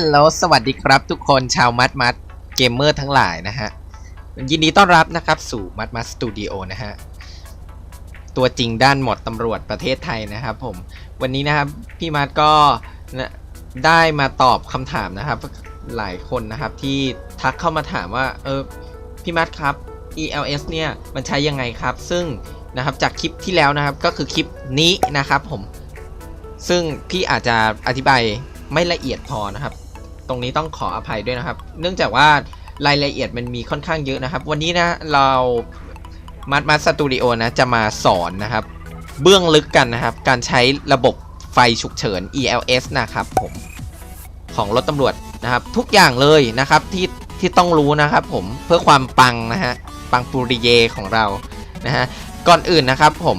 ลโหลสวัสดีครับทุกคนชาวมัดมัดเกมเมอร์ทั้งหลายนะฮะ ยินดีต้อนรับนะครับสู่มัดมัดสตูดิโอนะฮะ ตัวจริงด้านหมดตำรวจประเทศไทยนะครับผม วันนี้นะครับ พี่มัดก็ได้มาตอบคำถามนะครับ หลายคนนะครับที่ทักเข้ามาถามว่า เออ พี่มัดครับ ELS เนี่ย มันใช้ยังไงครับ ซึ่งนะครับจากคลิปที่แล้วนะครับก็คือคลิปนี้นะครับผม ซึ่งพี่อาจจะอธิบายไม่ละเอียดพอนะครับ ตรงนี้ต้องขออภัยด้วยนะครับ เนื่องจากว่ารายละเอียดมันมีค่อนข้างเยอะนะครับ วันนี้นะเรามัดมัดสตูดิโอนะจะมาสอนนะครับ เบื้องลึกกันนะครับ การใช้ระบบไฟฉุกเฉิน ELS นะครับผมของรถตำรวจนะครับ ทุกอย่างเลยนะครับที่ที่ต้องรู้นะครับผมเพื่อความปังนะฮะปังปุริเยของเรานะฮะก่อนอื่นนะครับผม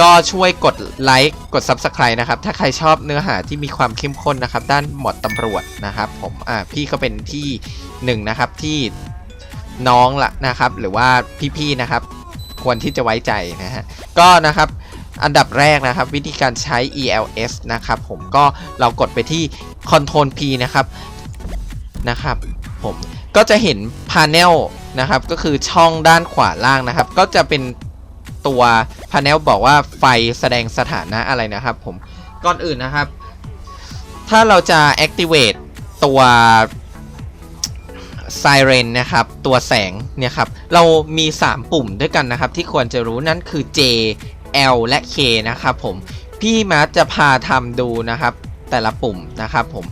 ก็ช่วยกดไลค์กด Subscribe นะครับ ถ้าใครชอบเนื้อหาที่มีความเข้มข้นนะครับ ด้านหมวดตำรวจนะครับ ผมอ่าพี่ก็เป็นที่หนึ่งนะครับที่น้องละนะครับ หรือว่าพี่ๆนะครับ ควรที่จะไว้ใจนะฮะก็นะครับอันดับแรกนะครับ วิธีการใช้ ELS นะครับ ผมก็เรากดไปที่ Ctrl P นะครับนะครับ ผมก็จะเห็น Panel นะครับ ก็คือช่องด้านขวาล่างนะครับ ก็จะเป็น ตัวพา n e l บอกว่าไฟแสดงสถานะอะไรนะครับผม ก่อนอื่นนะครับ ถ้าเราจะ activate ตัว siren นะครับ ตัวแสงเนี่ยครับ เรามี 3 ปุ่มด้วยกันนะครับ ที่ควรจะรู้นั่นคือ J L และ K นะครับผม พี่มาร์จะพาทำดูนะครับ แต่ละปุ่มนะครับผม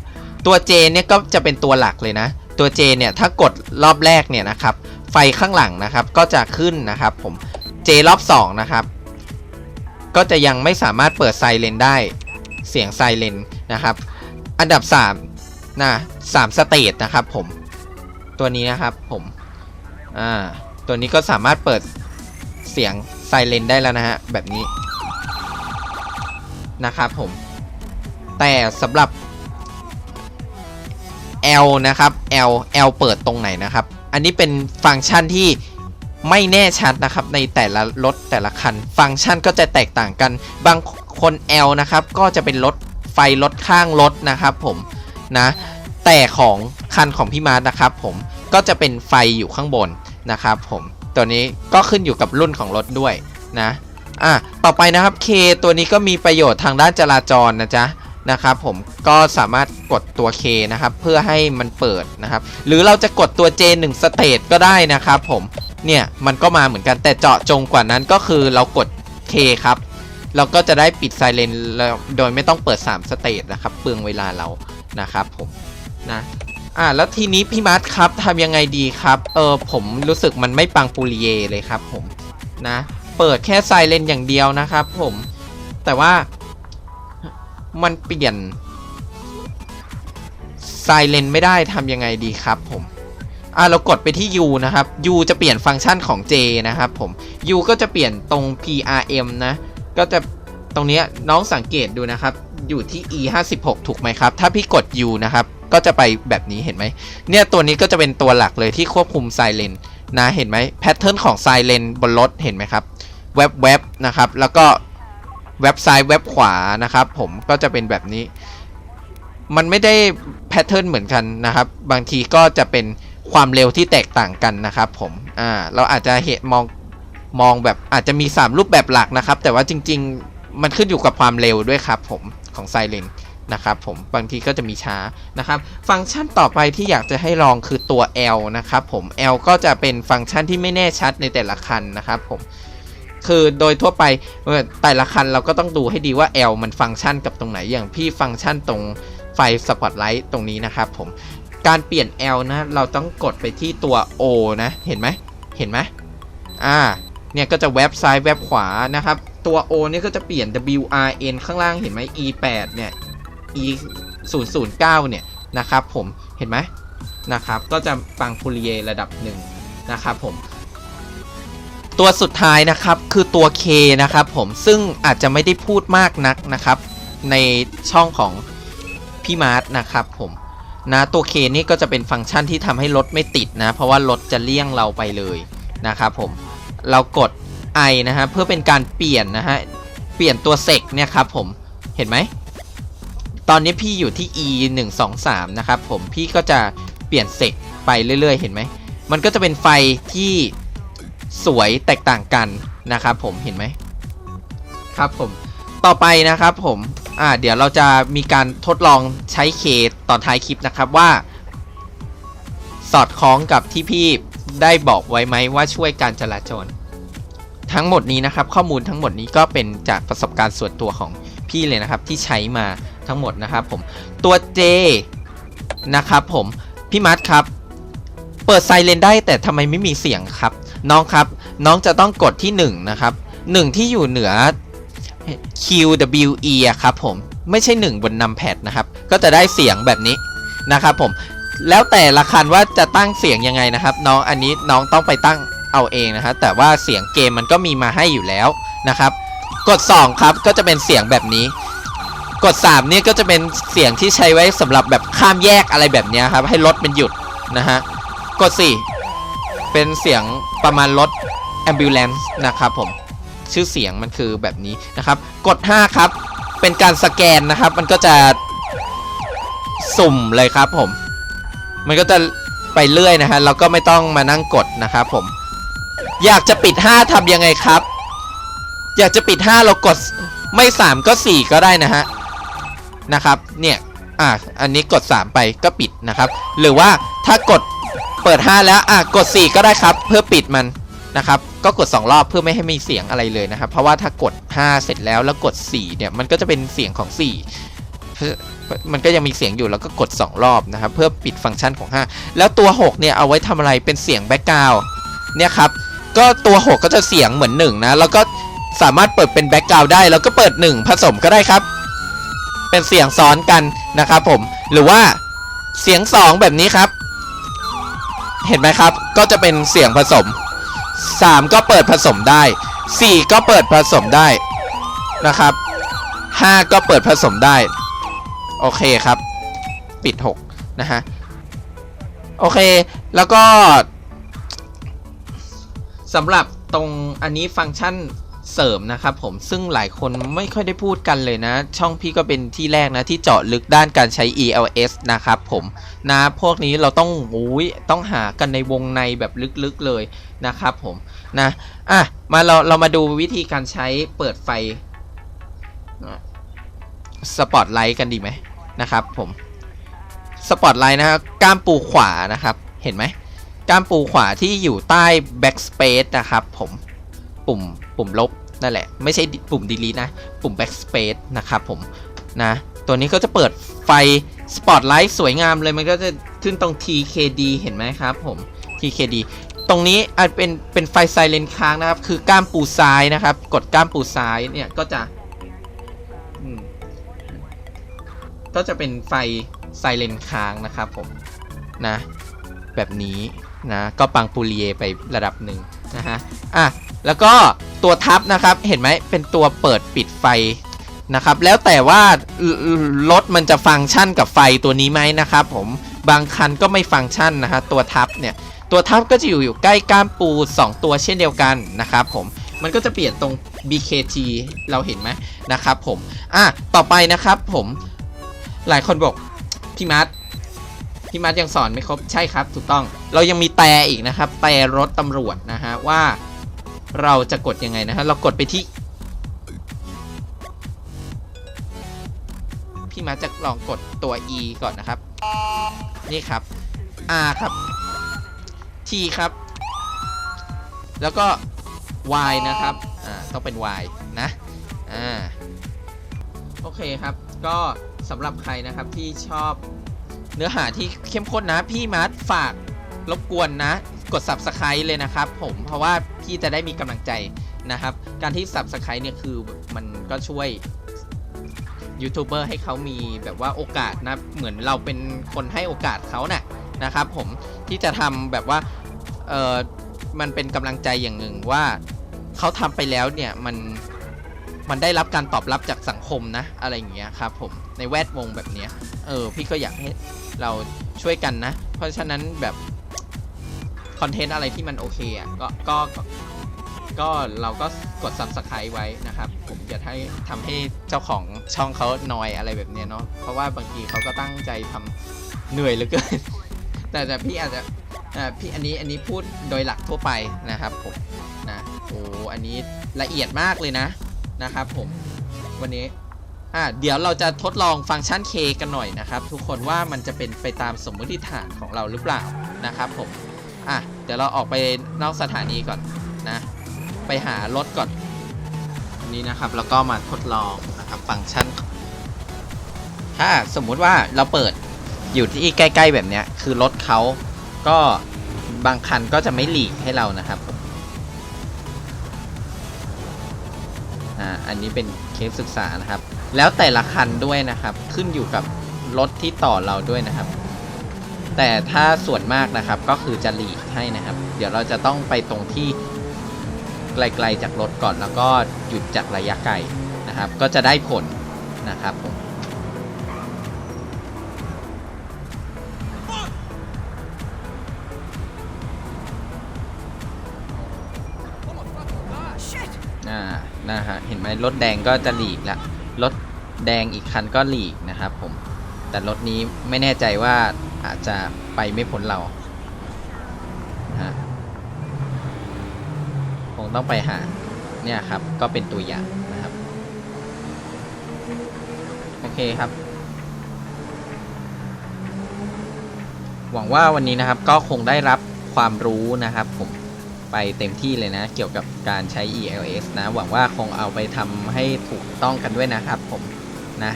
ตัว J เนี่ยก็จะเป็นตัวหลักเลยนะ ตัว J เนี่ยถ้ากดรอบแรกเนี่ยนะครับ ไฟข้างหลังนะครับก็จะขึ้นนะครับผม J รอบ2นะครับ ก็จะยังไม่สามารถเปิดไซเรนได้ เสียงไซเรนนะครับ อันดับ3นะ3สเตจนะครับผม ตัวนี้นะครับผม อ่า ตัวนี้ก็สามารถเปิดเสียงไซเรนได้แล้วนะฮะ แบบนี้นะครับผม แต่สำหรับ L นะครับ L L เปิดตรงไหนนะครับ อันนี้เป็นฟังก์ชันที่ ไม่แน่ชัดนะครับในแต่ละรถแต่ละคัน ฟังก์ชันก็จะแตกต่างกัน บางคน L นะครับก็จะเป็นรถไฟรถข้างรถนะครับผมนะแต่ของคันของพี่มาร์ทนะครับผมก็จะเป็นไฟอยู่ข้างบนนะครับผมตัวนี้ก็ขึ้นอยู่กับรุ่นของรถด้วยนะอะต่อไปนะครับ K ตัวนี้ก็มีประโยชน์ทางด้านจราจรนะจ๊ะนะครับผมก็สามารถกดตัว K นะครับเพื่อให้มันเปิดนะครับ หรือเราจะกดตัว J 1 stage ก็ได้นะครับผม เนี่ยมันก็มาเหมือนกันแต่เจาะจงกว่านั้นก็คือเรากด K ครับ เราก็จะได้ปิดไซเรนโดยไม่ต้องเปิด 3 สเตจนะครับ เปลืองเวลาเรานะครับผมนะอ่าแล้วทีนี้พี่มาร์ทครับทำยังไงดีครับเออผมรู้สึกมันไม่ปังปูริเยเลยครับผมนะ เปิดแค่ไซเรนอย่างเดียวนะครับผมแต่ว่ามันเปลี่ยนไซเรนไม่ได้ทำยังไงดีครับผม อ่าเรากดไปที่ U นะครับ U จะเปลี่ยนฟังก์ชันของ J นะครับผม U ก็จะเปลี่ยนตรง PRM นะ ก็จะตรงนี้น้องสังเกตดูนะครับ อยู่ที่ E 5 6ถูกไหมครับ ถ้าพี่กด U นะครับ ก็จะไปแบบนี้เห็นไหม เนี่ยตัวนี้ก็จะเป็นตัวหลักเลยที่ควบคุมไซเรนนะเห็นไหมแพทเทิร์นของไซเรนบนรถเห็นไหมครับแวบแวบนะครับ แล้วก็แว็บซ้ายแว็บขวานะครับ ผมก็จะเป็นแบบนี้ มันไม่ได้แพทเทิร์นเหมือนกันนะครับ บางทีก็จะเป็น ความเร็วที่แตกต่างกันนะครับผมอ่าเราอาจจะเห็นมองมองแบบอาจจะมี 3 รูปแบบหลักนะครับ แต่ว่าจริง ๆ มันขึ้นอยู่กับความเร็วด้วยครับผมของไซเรนนะครับผมบางทีก็จะมีช้านะครับ ฟังก์ชันต่อไปที่อยากจะให้ลองคือตัว L นะครับผม L ก็จะเป็นฟังก์ชันที่ไม่แน่ชัดในแต่ละคันนะครับผมคือโดยทั่วไปแต่ละคันเราก็ต้องดูให้ดีว่า L มันฟังก์ชันกับตรงไหนอย่างพี่ฟังก์ชันตรงไฟสปอตไลท์ตรงนี้นะครับผม การเปลี่ยน L นะ เราต้องกดไปที่ตัว O นะ เห็นไหมเห็นไหมอ่า เนี่ยก็จะแว็บซ้ายแว็บขวานะครับ ตัว O เนี่ยก็จะเปลี่ยน WRN ข้างล่างเห็นไหม E8 เนี่ย E 009เนี่ยนะครับผม เห็นไหมนะครับ ก็จะปังฟูริเยระดับหนึ่งนะครับผม ตัวสุดท้ายนะครับคือตัว K นะครับผม ซึ่งอาจจะไม่ได้พูดมากนักนะครับ ในช่องของพี่มาร์ทนะครับผม นะตัว K นี่ก็จะเป็นฟังก์ชันที่ทำให้รถไม่ติดนะ เพราะว่ารถจะเลี่ยงเราไปเลยนะครับผมเรากด I นะฮะเพื่อเป็นการเปลี่ยนนะฮะเปลี่ยนตัวเซกเนี่ยครับผมเห็นไหมตอนนี้พี่อยู่ที่ e 1 2 3นะครับผมพี่ก็จะเปลี่ยนเซกไปเรื่อย ๆ เห็นไหมมันก็จะเป็นไฟที่สวยแตกต่างกันนะครับผมเห็นไหมครับผมต่อไปนะครับผม อ่าเดี๋ยวเราจะมีการทดลองใช้เคตอนท้ายคลิปนะครับว่า สอดคล้องกับที่พี่ได้บอกไว้ไหมว่าช่วยการจราจร ทั้งหมดนี้นะครับ ข้อมูลทั้งหมดนี้ก็เป็นจากประสบการณ์ส่วนตัวของพี่เลยนะครับ ที่ใช้มาทั้งหมดนะครับผมตัว J นะครับผมพี่มัดครับ เปิดไซเรนได้แต่ทำไมไม่มีเสียงครับ น้องครับ น้องจะต้องกดที่1นะครับ1ที่อยู่เหนือ QWE อะครับผมไม่ใช่ 1 บนนำแพดนะครับ ก็จะได้เสียงแบบนี้นะครับผมแล้วแต่ละคันว่าจะตั้งเสียงยังไงนะครับ น้องอันนี้น้องต้องไปตั้งเอาเองนะครับแต่ว่าเสียงเกมมันก็มีมาให้อยู่แล้วนะครับ กด 2 ครับก็จะเป็นเสียงแบบนี้ กด 3 เนี่ยก็จะเป็นเสียงที่ใช้ไว้สำหรับแบบข้ามแยกอะไรแบบนี้ครับ ให้รถมันหยุดนะฮะกด 4 เป็นเสียงประมาณรถ ambulance นะครับผม ชื่อเสียงมันคือแบบนี้นะครับ กด 5 ครับ เป็นการสแกนนะครับ มันก็จะสุ่มเลยครับผม มันก็จะไปเรื่อยนะฮะเราก็ไม่ต้องมานั่งกดนะครับผม อยากจะปิด 5ทำยังไงครับ อยากจะปิด 5 เรากดไม่ 3 ก็ 4 ก็ได้นะฮะนะครับ เนี่ยอะอันนี้กด 3 ไปก็ปิดนะครับ หรือว่าถ้ากดเปิด 5 แล้วอะกด 4 ก็ได้ครับ เพื่อปิดมันนะครับ ก็กด 2 รอบเพื่อไม่ให้มีเสียงอะไรเลยนะครับ เพราะว่าถ้ากด 5 เสร็จแล้วแล้วกด 4 เนี่ย มันก็จะเป็นเสียงของ 4 มันก็ยังมีเสียงอยู่แล้วก็กด 2 รอบนะครับ เพื่อปิดฟังก์ชันของ 5 แล้วตัว 6 เนี่ย เอาไว้ทำอะไรเป็นเสียงแบ็กกราวเนี่ยครับ ก็ตัว 6 ก็จะเสียงเหมือน 1 นะ แล้วก็สามารถเปิดเป็นแบ็กกราวได้ แล้วก็เปิด 1 ผสมก็ได้ครับ เป็นเสียงซ้อนกันนะครับผม หรือว่าเสียง 2 แบบนี้ครับ เห็นไหมครับ ก็จะเป็นเสียงผสม 3 ก็เปิดผสมได้ 4 ก็เปิดผสมได้นะครับ 5 ก็เปิดผสมได้ โอเคครับ ปิด 6 นะฮะ โอเค แล้วก็สำหรับตรงอันนี้ฟังก์ชัน เสริมนะครับผมซึ่งหลายคนไม่ค่อยได้พูดกันเลยนะ ช่องพี่ก็เป็นที่แรกนะที่เจาะลึกด้านการใช้ ELS นะครับผมนะพวกนี้เราต้องอุ้ยต้องหากันในวงในแบบลึกๆเลยนะครับผมนะอะมาเราเรามาดูวิธีการใช้เปิดไฟสปอตไลท์กันดีไหมนะครับผมสปอตไลท์นะครับก้ามปูขวานะครับเห็นไหมก้ามปูขวาที่อยู่ใต้ backspace นะครับผมปุ่มปุ่มลบ นั่นแหละ ไม่ใช่ปุ่ม delete นะ ปุ่ม backspace นะครับผมนะตัวนี้ก็จะเปิดไฟสปอตไลท์สวยงามเลยมันก็จะขึ้นตรง TKD เห็นไหมครับผม TKD ตรงนี้อาจเป็นเป็นไฟไซเลนค้างนะครับ คือก้ามปูซ้ายนะครับ กดก้ามปูซ้ายเนี่ยก็จะก็จะเป็นไฟไซเลนค้างนะครับผมนะ แบบนี้นะ ก็ปังปูเรียไประดับหนึ่งนะฮะอะแล้วก็ ตัวทับนะครับ เห็นไหมเป็นตัวเปิดปิดไฟนะครับ แล้วแต่ว่ารถมันจะฟังก์ชันกับไฟตัวนี้ไหมนะครับ ผมบางคันก็ไม่ฟังก์ชันนะฮะตัวทับเนี่ยตัวทับก็จะอยู่อยู่ใกล้ก้ามปู 2 ตัวเช่นเดียวกันนะครับ ผมมันก็จะเปลี่ยนตรง BKT เราเห็นไหมนะครับ ผมอะต่อไปนะครับ ผมหลายคนบอกพี่มัดพี่มัดยังสอนไม่ครบใช่ครับ ถูกต้อง เรายังมีแต่อีกนะครับแต่รถตำรวจนะฮะว่า เราจะกดยังไงนะฮะเรากดไปที่ พี่มัดจะลองกดตัว E ก่อนนะครับ นี่ครับ R ครับ T ครับ แล้วก็ Y นะครับ อ่า ต้องเป็น Y นะ อ่า โอเคครับ ก็สำหรับใครนะครับที่ชอบเนื้อหาที่เข้มข้นนะ พี่มัดฝากรบกวนนะ กด Subscribe เลยนะครับผม เพราะว่า พี่จะได้มีกำลังใจนะครับ การที่ Subscribe เนี่ยคือมันก็ช่วยยูทูบเบอร์ให้เขามีแบบว่าโอกาสนะเหมือนเราเป็นคนให้โอกาสเขาน่ะนะครับผมที่จะทำแบบว่าเออมันเป็นกำลังใจอย่างหนึ่งว่าเขาทำไปแล้วเนี่ยมันมันได้รับการตอบรับจากสังคมนะอะไรอย่างเงี้ยครับผมในแวดวงแบบเนี้ยเออพี่ก็อยากให้เราช่วยกันนะ เพราะฉะนั้นแบบ คอนเทนต์อะไรที่มันโอเคอะก็ก็ก็เราก็กด subscribe ไว้นะครับ ผมจะให้ทำให้เจ้าของช่องเขาหน่อยอะไรแบบเนี้ยเนาะเพราะว่าบางทีเขาก็ตั้งใจทำเหนื่อยเหลือเกิน แต่แต่พี่อาจจะพี่อันนี้อันนี้พูดโดยหลักทั่วไปนะครับผมนะโอ้อันนี้ละเอียดมากเลยนะนะครับผมวันนี้อ่าเดี๋ยวเราจะทดลองฟังก์ชัน K กันหน่อยนะครับ ทุกคนว่ามันจะเป็นไปตามสมมติฐานของเราหรือเปล่านะครับผม อะ เดี๋ยวเราออกไปนอกสถานีก่อนนะ ไปหารถก่อนอันนี้นะครับแล้วก็มาทดลองนะครับฟังก์ชัน ถ้าสมมุติว่าเราเปิดอยู่ที่ใกล้ ๆ แบบเนี้ย คือรถเขาก็บางคันก็จะไม่หลีกให้เรานะครับอ่าอันนี้เป็นเคสศึกษานะครับ แล้วแต่ละคันด้วยนะครับ ขึ้นอยู่กับรถที่ต่อเราด้วยนะครับ แต่ถ้าส่วนมากนะครับก็คือจะหลีกให้นะครับ เดี๋ยวเราจะต้องไปตรงที่ไกลๆจากรถก่อนแล้วก็หยุดจากระยะไกลนะครับ ก็จะได้ผลนะครับผมอ่านะฮะเห็นไหมรถแดงก็จะหลีกละรถแดงอีกคันก็หลีกนะครับผม แต่รถนี้ไม่แน่ใจว่าอาจจะไปไม่พ้นเราคงต้องไปหาเนี่ยครับก็เป็นตัวอย่างนะครับ โอเคครับ หวังว่าวันนี้นะครับก็คงได้รับความรู้นะครับผมไปเต็มที่เลยนะ เกี่ยวกับการใช้ ELS นะ หวังว่าคงเอาไปทำให้ถูกต้องกันด้วยนะครับผมนะ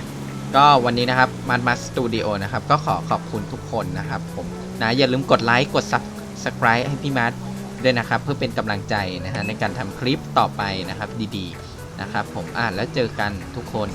ก็วันนี้นะครับมันมาสตูดิโอนะครับ ก็ขอขอบคุณทุกคนนะครับผมนะอย่าลืมกดไลค์กด subscribe ให้พี่มัดด้วยนะครับ เพื่อเป็นกำลังใจนะฮะในการทำคลิปต่อไปนะครับดีๆนะครับผมอ่านแล้วเจอกันทุกคน